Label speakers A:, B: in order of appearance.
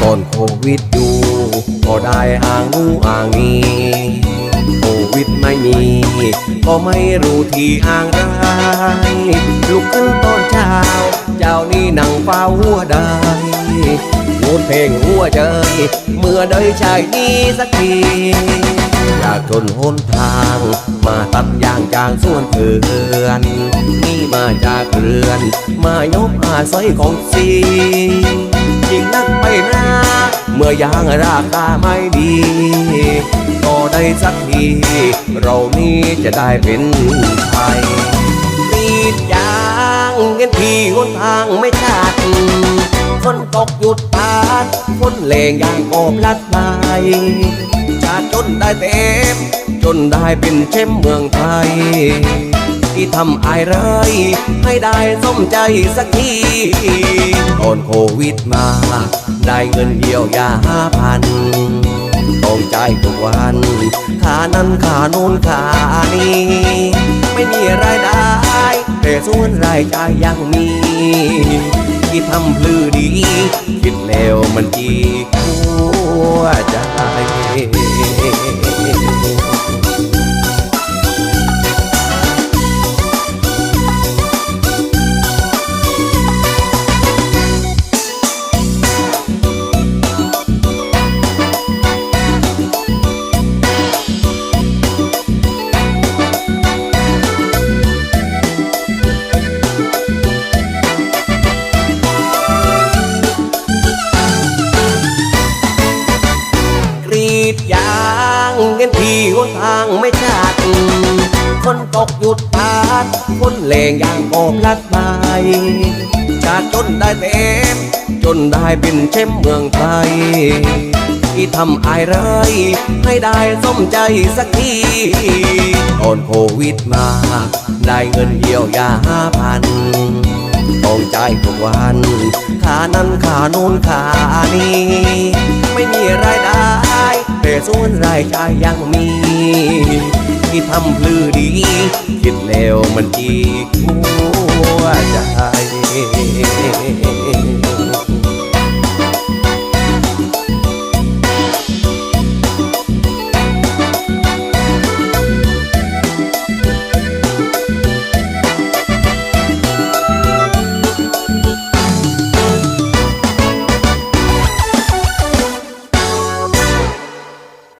A: ก่อนโควิดอยู่ก็ได้อ่างนู้อ่างนี้โควิดไม่มี ก็ไม่รู้ที่อ่างไรลุกขึ้นตอนเช้า เจ้านี่นั่งเฝ้าหัวได้งูดเพลงหัวใจเมื่อได้ชายนี้สักทีอยากจนหนทาง มาตัดยางจางส่วนเถื่อนนี่มาจากเรือน มายกอาศัยของสี จริงนักไปนะ เมื่อยางราคาไม่ดีก็ได้สักที เรานี่จะได้เป็นไทยรีดยางเงินทีหนทางไม่ชัดฝนตกหยุดพาดฝนแรงอย่างกอบลัดไปชาจนได้เต็ม จนได้เป็นเช่มเมืองไทย ที่ทำอายไรให้ได้สมใจสักทีก่อนโควิดมา ได้เงินเยียวยาห้าพันต้องจ่ายทุกวันค่านั้นค่าโน้นค่านี้ ไม่มีรายได้ แต่ส่วนรายจ่ายยังมี ที่ทำพลือดี คิดแล้วมันจี ดยางเงินที่หนทางไม่ชัดฝนตกหยุดพาดฝนแรงอย่างกอบลัดไปชาติจนได้เต็ม จนได้เป็นเช่มเมืองไทยที่ทำอายไรให้ได้สมใจสักทีก่อนโควิดมา ได้เงินเยียวยาห้าพันต้องจ่ายทุกวันค่านั้นค่าโน้นค่านี้ ไม่มีรายได้ ส่วนรายจ่ายยังมี ที่ทำพลือดี คิดแล้วมันจีกหัวใจ